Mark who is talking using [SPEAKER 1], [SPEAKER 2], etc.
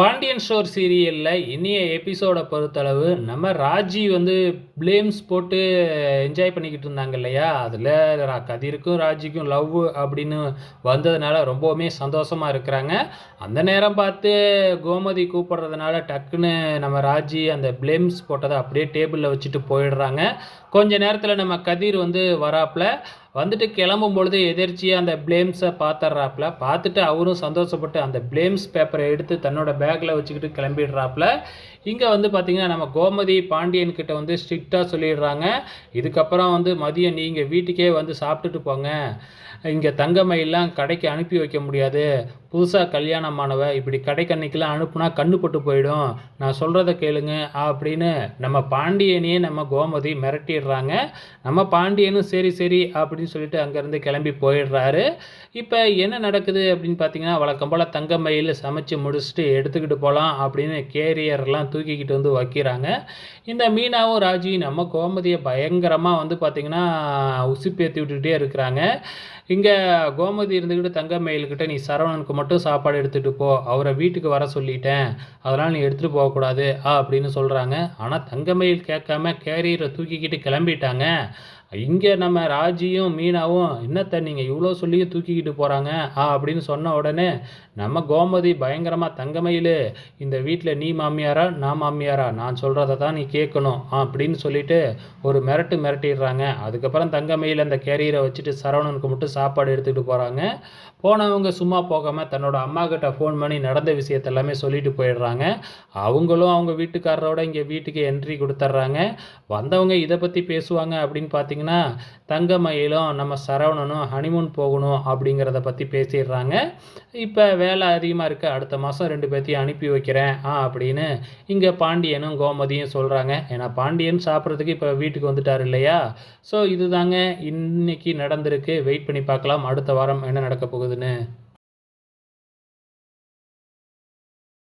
[SPEAKER 1] Pandian sure சீரியலில் இனிய எபிசோடை பொறுத்தளவு நம்ம ராஜி வந்து ப்ளேம்ஸ் போட்டு என்ஜாய் பண்ணிக்கிட்டு இருந்தாங்க இல்லையா? அதில் கதிருக்கும் ராஜிக்கும் லவ் அப்படின்னு வந்ததுனால ரொம்பவுமே சந்தோஷமாக இருக்கிறாங்க. அந்த நேரம் பார்த்து கோமதி கூப்பிடுறதுனால டக்குன்னு நம்ம ராஜி அந்த ப்ளேம்ஸ் போட்டதை அப்படியே டேபிளில் வச்சுட்டு போயிடுறாங்க. கொஞ்ச நேரத்தில் நம்ம கதிர் வந்து வராப்புல வந்துட்டு கிளம்பும் பொழுது எதிர்ச்சியாக அந்த ப்ளேம்ஸை பார்த்துட்றாப்புல பார்த்துட்டு அவரும் சந்தோஷப்பட்டு அந்த ப்ளேம்ஸ் பேப்பரை எடுத்து தன்னோட பேக்கில் வச்சுக்கிட்டு கிளம்பிடுறாப்புல இங்கே வந்து பார்த்திங்கன்னா நம்ம கோமதி பாண்டியன் கிட்ட வந்து ஸ்ட்ரிக்டாக சொல்லிடுறாங்க. இதுக்கப்புறம் வந்து மதியம் நீங்கள் வீட்டுக்கே வந்து சாப்பிட்டுட்டு போங்க. இங்கே தங்கமயிலாம் கடைக்கு அனுப்பி வைக்க முடியாது. புதுசாக கல்யாணமானவ இப்படி கடைக்கண்ணிக்கெல்லாம் அனுப்புனா கண்ணுப்பட்டு போயிடும். நான் சொல்கிறத கேளுங்க அப்படின்னு நம்ம பாண்டியனையே நம்ம கோமதி மிரட்டிடுறாங்க. நம்ம பாண்டியனும் சரி சரி அப்படின்னு சொல்லிட்டு அங்கேருந்து கிளம்பி போயிடுறாரு. இப்போ என்ன நடக்குது அப்படின்னு பார்த்தீங்கன்னா வழக்கம் போல் தங்கமயில் சமைச்சு முடிச்சுட்டு எடுத்துக்கிட்டு போகலாம் அப்படின்னு கேரியர்லாம் தூக்கிக்கிட்டு வந்து வைக்கிறாங்க. இந்த மீனாவும் ராஜி நம்ம கோமதியை பயங்கரமாக வந்து பார்த்திங்கன்னா உசுப்பேற்றி விட்டுக்கிட்டே இருக்கிறாங்க. இங்கே கோமதி இருந்துக்கிட்டு தங்கமயில்கிட்ட நீ சரவணனுக்கு மட்டும் சாப்பாடு எடுத்துகிட்டு போ. அவரை வீட்டுக்கு வர சொல்லிட்டேன். அதனால் நீ எடுத்துகிட்டு போகக்கூடாது. அப்படின்னு சொல்கிறாங்க ஆனால் தங்கமயில் கேட்காம கேரியரை தூக்கிக்கிட்டு கிளம்பிட்டாங்க. இங்கே நம்ம ராஜியும் மீனாவும் என்னத்த நீங்கள் இவ்வளோ சொல்லியும் தூக்கிக்கிட்டு போகிறாங்க ஆ அப்படின்னு சொன்ன உடனே நம்ம கோமதி பயங்கரமாக தங்கமையில். இந்த வீட்டில் நீ மாமியாரா நான் மாமியாரா? நான் சொல்கிறத தான் நீ கேட்கணும் அப்படின்னு சொல்லிட்டு ஒரு மிரட்டு மிரட்டிடுறாங்க. அதுக்கப்புறம் தங்கமயில் அந்த கேரியரை வச்சுட்டு சரவணனுக்கு மட்டும் சாப்பாடு எடுத்துகிட்டு போகிறாங்க போனவங்க சும்மா போகாமல் தன்னோட அம்மா கிட்ட ஃபோன் பண்ணி நடந்த விஷயத்தெல்லாமே சொல்லிட்டு போயிடுறாங்க. அவங்களும் அவங்க வீட்டுக்காரரோட இங்கே வீட்டுக்கு என்ட்ரி கொடுத்துட்றாங்க வந்தவங்க இதை பற்றி பேசுவாங்க அப்படின்னு பார்த்தீங்கன்னா தங்கமயிலும் நம்ம சரவணனும் ஹனிமூன் போகணும் அப்படிங்கிறத பற்றி பேசிடுறாங்க. இப்போ வேலை அதிகமாக இருக்குது அடுத்த மாதம் ரெண்டு பேர்த்தையும் அனுப்பி வைக்கிறேன் ஆ அப்படின்னு இங்கே பாண்டியனும் கோமதியும் சொல்கிறாங்க ஏன்னா பாண்டியன் சாப்பிட்றதுக்கு இப்போ வீட்டுக்கு வந்துட்டார் இல்லையா? ஸோ இதுதாங்க இன்றைக்கி நடந்திருக்கு. வெயிட் பண்ணி பார்க்கலாம். அடுத்த வாரம் என்ன நடக்க போகுதுன்னு.